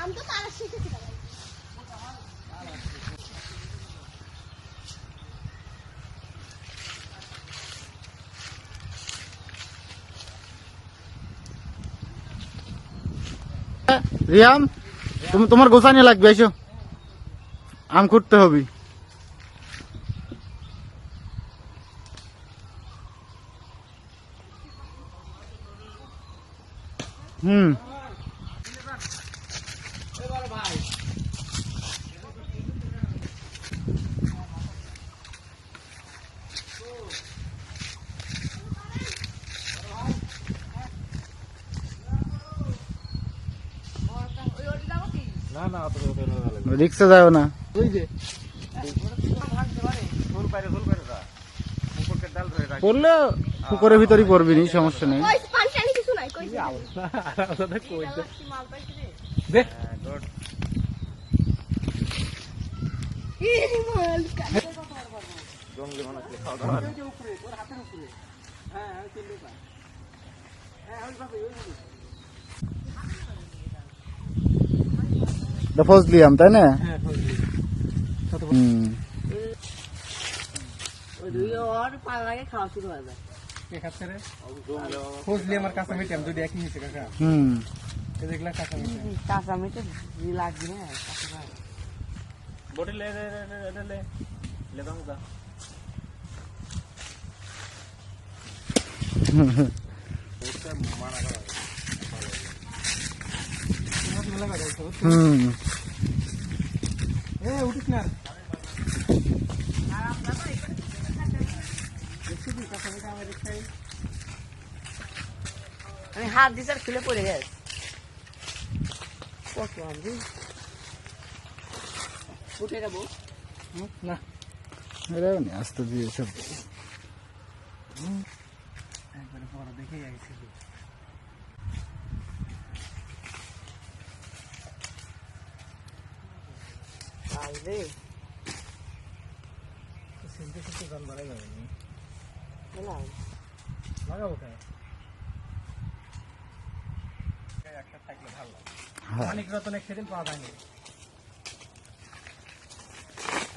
আমি তো তারা শিখেছি রিয়াম? তুমি তোমার গোসানি লাগবে এসো আম করতে হবে। হুম। রিক্সা যাও না। পড়লে পুকুরের ভিতরই পড়বি নি সমস্যা নেই। কই পানি টানি কিছু নাই কই ইরি মাল এটা ফজলি আম তাই না? হুম। ফজলি আমার কাঁচা মিটে আমি যদি একই হয়েছে কাকা হুম। এই দেখলা কাঁচা মিটে কাঁচা মিটে জি লাগবে না বটে লে লে লে লে লে লে। দাও দা হুম এ আমি হাত দিছে আর খুলে পড়ে গেছে। কত আমি উঠে যাব। না। এরাও নি আস্তে দিয়ে সব একবারে পরে দেখে যাইছি। আসবে সিনতে সিনতে গান বাড়াই যাবে নি লাগাবো কেন একটা থাকলে ভালো হ্যাঁ। অনেক রতন সেদিন পাওয়া যায়নি।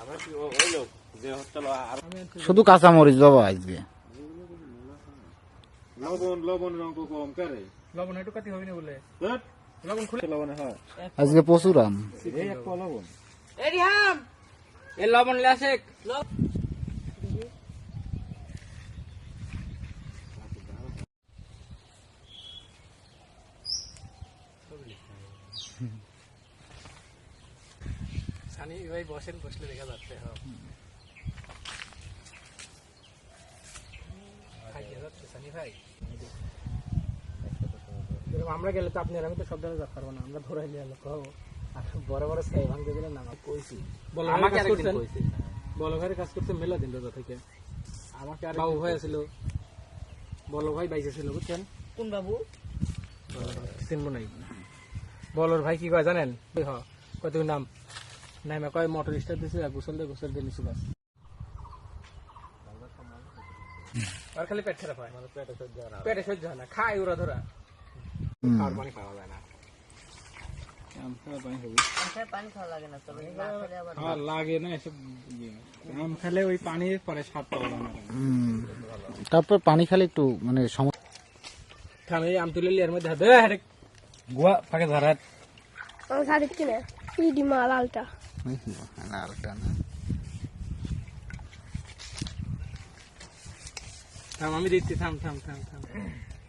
আবার কি ওই লোক যে হচ্ছিল আর শুধু কাঁচা মরিচ বাবা আজকে। লবণ লবণ রঙ কম করে। লবণ একটু কাটি হবে না বলে লবণ খুলে লবণে হয়। আজকে প্রচুর আম। এই এক লবণ। রিহাম। এ লবণ লেসে সানি ভাই বসেন বসলে দেখা যাচ্ছে হ্যাঁ। সানি ভাই। এরকম আমরা গেলে তো আপনি আমি তো সব জায়গায় পারব না আমরা ধরে নিয়ে কহবো আর বড় বড় সাই ভাঙতে দিলেন না আমার কইছি। আমাকে কাজ করছেন বলো ভাইয়ের কাজ করতে মেলা দিন রোজা থেকে। আমাকে আর বাবু ভাই ছিল বলো ভাই বাইসে ছিল বুঝছেন? কোন বাবু? চিনবো নাই। বলর ভাই কি কয় জানেন? হ? কয় তুমি নাম? নামে কয় মোটর স্টার দিছে গোসল দিয়ে গোসল দিয়ে নিচু বাস আর খালি পেট খারাপ হয় পেটে সহ্য হয় না পেটে সহ্য হয় না খায় ওরা ধরা। খাওয়ার পানি খাওয়া যায় না। মাথায় পানি খাওয়া লাগে না তবে না খেলে আবার খাওয়া লাগে না এসব ইয়ে। আম খেলে ওই পানি পরে স্বাদ পাওয়া যায় না হুম। তারপর পানি খেলে একটু মানে সমস্যা আমি আম তুলে লিয়ার মধ্যে হাতে হাতে গুয়া ফাঁকে ধরা আমার সাথে কিনে ইডি মাল আলটা লালটা না থাম আমি দিচ্ছি থাম থাম থাম থাম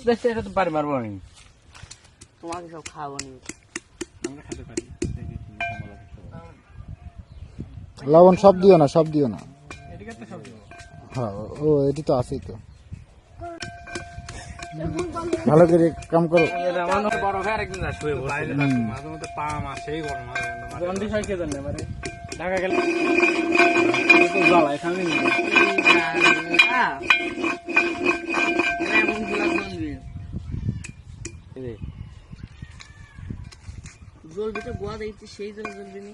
স্পেস এটা তো পারি মারবো আমি। তোমাকে সব নি। আমরা খেতে পারি লবণ সব দিও না সব দিও না। হ্যাঁ ও এটি তো আছেই তো। ভালো করে কাম করো। বড় ভাই আরেকদিন শুয়ে মাঝে মধ্যে পা মাসেই গরম হয়। হয় মানে ঢাকা গেলে জ্বালা এখানে জ্বলবি তো গোয়া সেই জ্বলবি না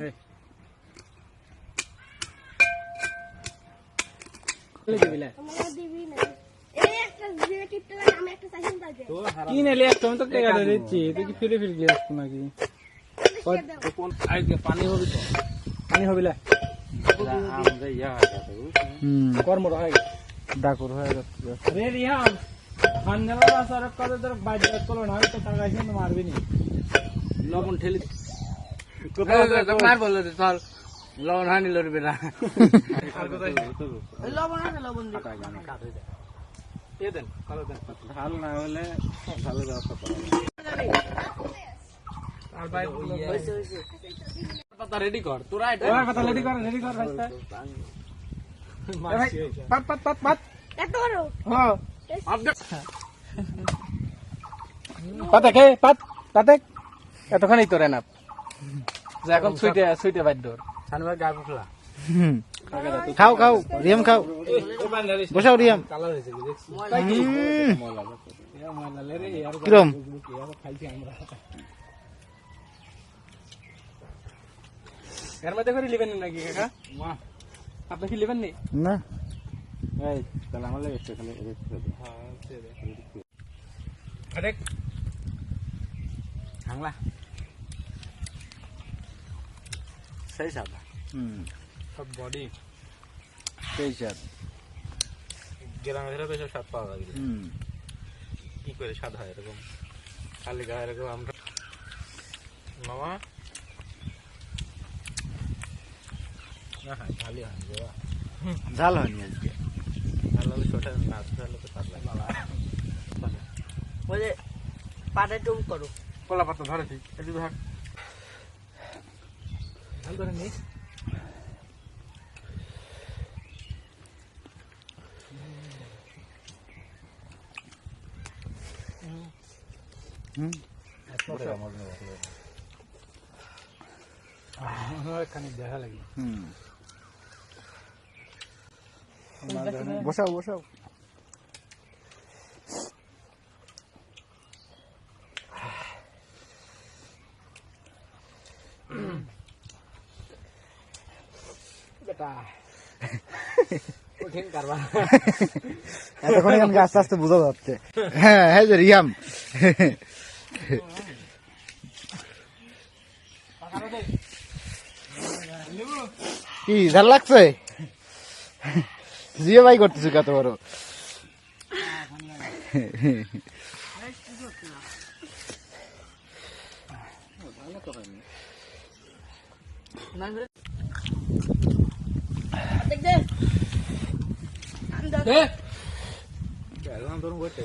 আমি একটা চাইছিলাম তাকে কি নেলে একটা আমি তো টেকা দিচ্ছি তুই কি ফিরে আসতো নাকি পানি হবি তো পানি হবি লা হুম কর্ম রহে ডাকুর হয়ে যাচ্ছে রে রিহান হান্নালা বাসার কত তোর বাইরে চলো না তো নি লবণ ঠেলি মার বলল লবণ হানি লড়বে না লবণ আছে লবণ দিয়ে দেন ঢাল পাতা রেডি কর। তোরা এটা পাতা রেডি কর রেডি কর ভাই। পাত পাত পাত পাত। একটা করো। হ্যাঁ। পাতা কে? পাত পাতে। এতখানি তোরে না। যে এখন সুইটে সুইটে বাধ্য সানবার গা হুম। খাও খাও রিয়াম খাও। বসাও রিয়াম। কিরম খাইছি আমরা এর মধ্যে করে লিবেন নাকি কাকা আপনি কি লিবেন নি না এই তাহলে আমার লাগে খালি আরে হাংলা সেই সাদা হুম সব বডি সেই স্বাদ গ্রামে ধরে সব স্বাদ পাওয়া যায় হুম কি করে স্বাদ হয় এরকম খালি গায়ে এরকম আমরা মামা না হ্যাঁ খালি হয় গোয়া ঝাল হয়নি আজকে। ভালো পাটা টুম করো। কলা পাতা ধরেছি এটি ভাগ ধান ধরে নি হুম। খানিক দেখা লাগে হুম। বসাও বসাও। এতক্ষণ আস্তে আস্তে বোঝা যাচ্ছে। হ্যাঁ হ্যাঁ যে রিয়াম। কি ঝাল লাগছে? জিও ভাই করতেছি কত বড়? দেখ। দে ধরুন বলতে